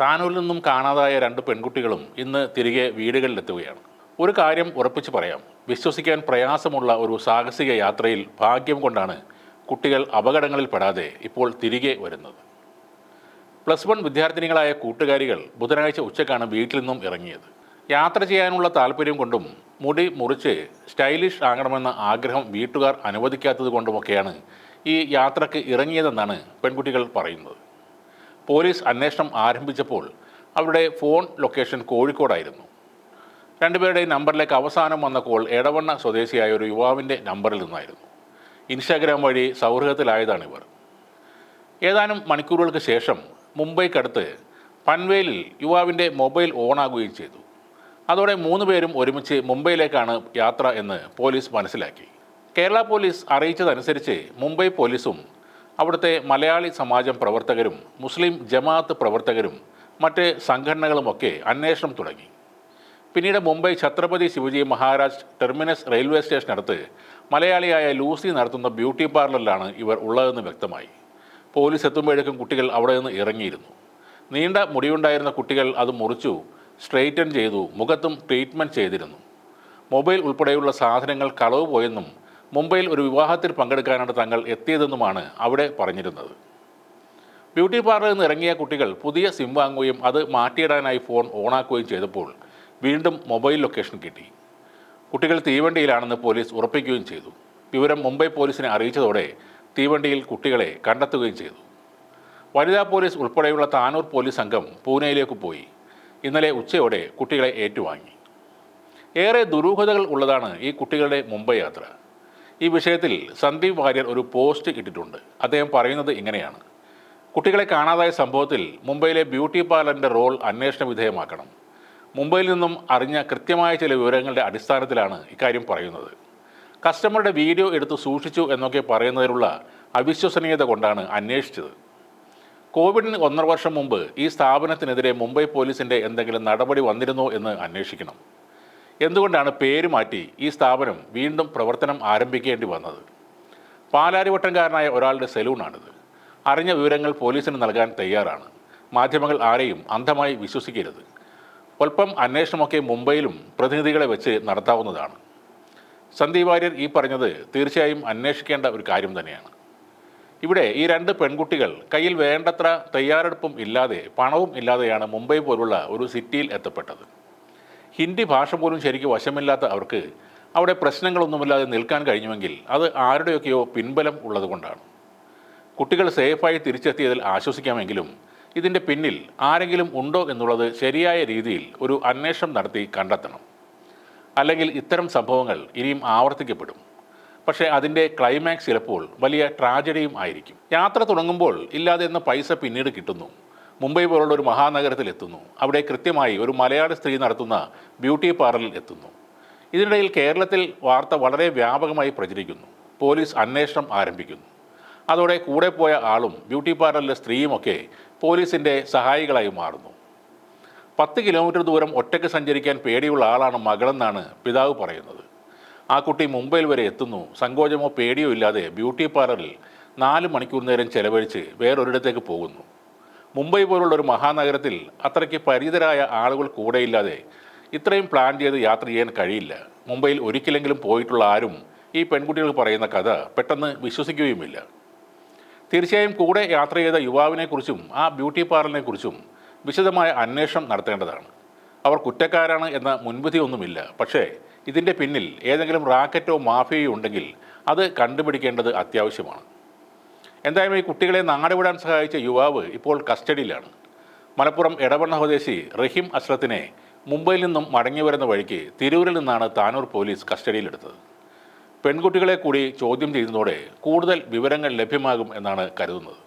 താനൂരിൽ നിന്നും കാണാതായ രണ്ട് പെൺകുട്ടികളും ഇന്ന് തിരികെ വീടുകളിലെത്തുകയാണ്. ഒരു കാര്യം ഉറപ്പിച്ചു പറയാം. വിശ്വസിക്കാൻ പ്രയാസമുള്ള ഒരു സാഹസിക യാത്രയിൽ ഭാഗ്യം കൊണ്ടാണ് കുട്ടികൾ അപകടങ്ങളിൽ പെടാതെ ഇപ്പോൾ തിരികെ വരുന്നത്. പ്ലസ് വൺ വിദ്യാർത്ഥിനികളായ കൂട്ടുകാരികൾ ബുധനാഴ്ച ഉച്ചക്കാണ് വീട്ടിൽ നിന്നും ഇറങ്ങിയത്. യാത്ര ചെയ്യാനുള്ള താല്പര്യം കൊണ്ടും മുടി മുറിച്ച് സ്റ്റൈലിഷ് ആകണമെന്ന ആഗ്രഹം വീട്ടുകാർ അനുവദിക്കാത്തത് കൊണ്ടുമൊക്കെയാണ് ഈ യാത്രയ്ക്ക് ഇറങ്ങിയതെന്നാണ് പെൺകുട്ടികൾ പറയുന്നത്. പോലീസ് അന്വേഷണം ആരംഭിച്ചപ്പോൾ അവരുടെ ഫോൺ ലൊക്കേഷൻ കോഴിക്കോടായിരുന്നു. രണ്ടുപേരുടെയും നമ്പറിലേക്ക് അവസാനം വന്ന കോൾ എടവണ്ണ സ്വദേശിയായ ഒരു യുവാവിന്റെ നമ്പറിൽ നിന്നായിരുന്നു. ഇൻസ്റ്റാഗ്രാം വഴി സൗഹൃദത്തിലായതാണ് ഇവർ ഏതാനും മണിക്കൂറുകൾക്ക് ശേഷം മുംബൈക്കടുത്ത് പൻവേലിൽ യുവാവിന്റെ മൊബൈൽ ഓണാകുകയും ചെയ്തു. അതോടെ മൂന്ന് പേരും ഒരുമിച്ച് മുംബൈയിലേക്കാണ് യാത്ര എന്ന് പോലീസ് മനസ്സിലാക്കി. കേരള പോലീസ് അറിയിച്ചതനുസരിച്ച് മുംബൈ പോലീസും അവിടുത്തെ മലയാളി സമാജം പ്രവർത്തകരും മുസ്ലിം ജമാഅത്ത് പ്രവർത്തകരും മറ്റ് സംഘടനകളുമൊക്കെ അന്വേഷണം തുടങ്ങി. പിന്നീട് മുംബൈ ഛത്രപതി ശിവജി മഹാരാജ് ടെർമിനസ് റെയിൽവേ സ്റ്റേഷനടുത്ത് മലയാളിയായ ലൂസി നടത്തുന്ന ബ്യൂട്ടി പാർലറിലാണ് ഇവർ ഉള്ളതെന്ന് വ്യക്തമായി. പോലീസ് എത്തുമ്പോഴേക്കും കുട്ടികൾ അവിടെ നിന്ന് ഇറങ്ങിയിരുന്നു. നീണ്ട മുടിയുണ്ടായിരുന്ന കുട്ടികൾ അത് മുറിച്ചു സ്ട്രെയിറ്റൻ ചെയ്തു മുഖത്തും ട്രീറ്റ്മെന്റ് ചെയ്തിരുന്നു. മൊബൈൽ ഉൾപ്പെടെയുള്ള സാധനങ്ങൾ കളവ് പോയെന്നും മുംബൈയിൽ ഒരു വിവാഹത്തിൽ പങ്കെടുക്കാനാണ് തങ്ങൾ എത്തിയതെന്നുമാണ് അവിടെ പറഞ്ഞിരുന്നത്. ബ്യൂട്ടി പാർലറിൽ നിന്ന് ഇറങ്ങിയ കുട്ടികൾ പുതിയ സിം വാങ്ങുകയും അത് മാറ്റിയിടാനായി ഫോൺ ഓണാക്കുകയും ചെയ്തപ്പോൾ വീണ്ടും മൊബൈൽ ലൊക്കേഷൻ കിട്ടി. കുട്ടികൾ തീവണ്ടിയിലാണെന്ന് പോലീസ് ഉറപ്പിക്കുകയും ചെയ്തു. വിവരം മുംബൈ പോലീസിനെ അറിയിച്ചതോടെ തീവണ്ടിയിൽ കുട്ടികളെ കണ്ടെത്തുകയും ചെയ്തു. വനിതാ പോലീസ് ഉൾപ്പെടെയുള്ള താനൂർ പോലീസ് സംഘം പൂനെയിലേക്ക് പോയി. ഇന്നലെ ഉച്ചയോടെ കുട്ടികളെ ഏറ്റുവാങ്ങി. ഏറെ ദുരൂഹതകൾ ഉള്ളതാണ് ഈ കുട്ടികളുടെ മുംബൈ യാത്ര. ഈ വിഷയത്തിൽ സന്ദീപ് വാര്യർ ഒരു പോസ്റ്റ് ഇട്ടിട്ടുണ്ട്. അദ്ദേഹം പറയുന്നത് ഇങ്ങനെയാണ്. കുട്ടികളെ കാണാതായ സംഭവത്തിൽ മുംബൈയിലെ ബ്യൂട്ടി പാർലറിന്റെ റോൾ അന്വേഷണ വിധേയമാക്കണം. മുംബൈയിൽ നിന്നും അറിഞ്ഞ കൃത്യമായ ചില വിവരങ്ങളുടെ അടിസ്ഥാനത്തിലാണ് ഇക്കാര്യം പറയുന്നത്. കസ്റ്റമറുടെ വീഡിയോ എടുത്ത് സൂക്ഷിച്ചു എന്നൊക്കെ പറയുന്നതിലുള്ള അവിശ്വസനീയത കൊണ്ടാണ് അന്വേഷിച്ചത്. കോവിഡിന് ഒന്നര വർഷം മുമ്പ് ഈ സ്ഥാപനത്തിനെതിരെ മുംബൈ പോലീസിന്റെ എന്തെങ്കിലും നടപടി വന്നിരുന്നോ എന്ന് അന്വേഷിക്കണം. എന്തുകൊണ്ടാണ് പേര് മാറ്റി ഈ സ്ഥാപനം വീണ്ടും പ്രവർത്തനം ആരംഭിക്കേണ്ടി വന്നത്? പാലാരിവട്ടംകാരനായ ഒരാളുടെ സലൂണാണിത്. അറിഞ്ഞ വിവരങ്ങൾ പോലീസിന് നൽകാൻ തയ്യാറാണ്. മാധ്യമങ്ങൾ ആരെയും അന്ധമായി വിശ്വസിക്കരുത്. ഒൽപ്പം അന്വേഷണമൊക്കെ മുംബൈയിലും പ്രതിനിധികളെ വെച്ച് നടത്താവുന്നതാണ്. സന്ദീപ് വാര്യർ ഈ പറഞ്ഞത് തീർച്ചയായും അന്വേഷിക്കേണ്ട ഒരു കാര്യം തന്നെയാണ്. ഇവിടെ ഈ രണ്ട് പെൺകുട്ടികൾ കയ്യിൽ വേണ്ടത്ര തയ്യാറെടുപ്പും ഇല്ലാതെ പണവും ഇല്ലാതെയാണ് മുംബൈ പോലുള്ള ഒരു സിറ്റിയിൽ എത്തപ്പെട്ടത്. ഹിന്ദി ഭാഷ പോലും ശരിക്കും വശമില്ലാത്ത അവർക്ക് അവിടെ പ്രശ്നങ്ങളൊന്നുമില്ലാതെ നിൽക്കാൻ കഴിഞ്ഞുവെങ്കിൽ അത് ആരുടെയൊക്കെയോ പിൻബലം ഉള്ളതുകൊണ്ടാണ്. കുട്ടികൾ സേഫായി തിരിച്ചെത്തിയതിൽ ആശ്വസിക്കാമെങ്കിലും ഇതിന്റെ പിന്നിൽ ആരെങ്കിലും ഉണ്ടോ എന്നുള്ളത് ശരിയായ രീതിയിൽ ഒരു അന്വേഷണം നടത്തി കണ്ടെത്തണം. അല്ലെങ്കിൽ ഇത്തരം സംഭവങ്ങൾ ഇനിയും ആവർത്തിക്കപ്പെടും. പക്ഷേ അതിന്റെ ക്ലൈമാക്സ് ചിലപ്പോൾ വലിയ ട്രാജഡിയും ആയിരിക്കും. യാത്ര തുടങ്ങുമ്പോൾ ഇല്ലാതെ എന്ന പൈസ പിന്നീട് കിട്ടുന്നു. മുംബൈ പോലുള്ള ഒരു മഹാനഗരത്തിൽ എത്തുന്നു. അവിടെ കൃത്യമായി ഒരു മലയാളി സ്ത്രീ നടത്തുന്ന ബ്യൂട്ടി പാർലറിൽ എത്തുന്നു. ഇതിനിടയിൽ കേരളത്തിൽ വാർത്ത വളരെ വ്യാപകമായി പ്രചരിക്കുന്നു. പോലീസ് അന്വേഷണം ആരംഭിക്കുന്നു. അതോടെ കൂടെ പോയ ആളും ബ്യൂട്ടി പാർലറിലെ സ്ത്രീയുമൊക്കെ പോലീസിന്റെ സഹായികളായി മാറുന്നു. പത്ത് കിലോമീറ്റർ ദൂരം ഒറ്റയ്ക്ക് സഞ്ചരിക്കാൻ പേടിയുള്ള ആളാണ് മകളെന്നാണ് പിതാവ് പറയുന്നത്. ആ കുട്ടി മുംബൈയിൽ വരെ എത്തുന്നു. സങ്കോചമോ പേടിയോ ഇല്ലാതെ ബ്യൂട്ടി പാർലറിൽ നാല് മണിക്കൂർ നേരം ചെലവഴിച്ച് വേറൊരിടത്തേക്ക് പോകുന്നു. മുംബൈ പോലുള്ള ഒരു മഹാനഗരത്തിൽ അത്രയ്ക്ക് പരിചിതരായ ആളുകൾ കൂടെയില്ലാതെ ഇത്രയും പ്ലാൻ ചെയ്ത് യാത്ര ചെയ്യാൻ കഴിയില്ല. മുംബൈയിൽ ഒരിക്കലെങ്കിലും പോയിട്ടുള്ള ആരും ഈ പെൺകുട്ടികൾ പറയുന്ന കഥ പെട്ടെന്ന് വിശ്വസിക്കുകയുമില്ല. തീർച്ചയായും കൂടെ യാത്ര ചെയ്ത യുവാവിനെക്കുറിച്ചും ആ ബ്യൂട്ടി പാർലറിനെക്കുറിച്ചും വിശദമായ അന്വേഷണം നടത്തേണ്ടതാണ്. അവർ കുറ്റക്കാരാണ് എന്ന മുൻവിധിയൊന്നുമില്ല പക്ഷേ ഇതിന്റെ പിന്നിൽ ഏതെങ്കിലും റാക്കറ്റോ മാഫിയയോ ഉണ്ടെങ്കിൽ അത് കണ്ടുപിടിക്കേണ്ടത് അത്യാവശ്യമാണ്. എന്തായാലും ഈ കുട്ടികളെ നാടുവിടാൻ സഹായിച്ച യുവാവ് ഇപ്പോൾ കസ്റ്റഡിയിലാണ്. മലപ്പുറം എടവണ്ണ സ്വദേശി റഹീം അസ്രത്തിനെ മുംബൈയിൽ നിന്നും മടങ്ങി വരുന്ന വഴിക്ക് തിരൂരിൽ നിന്നാണ് താനൂർ പോലീസ് കസ്റ്റഡിയിലെടുത്തത്. പെൺകുട്ടികളെ കൂടി ചോദ്യം ചെയ്യുന്നതോടെ കൂടുതൽ വിവരങ്ങൾ ലഭ്യമാകും എന്നാണ് കരുതുന്നത്.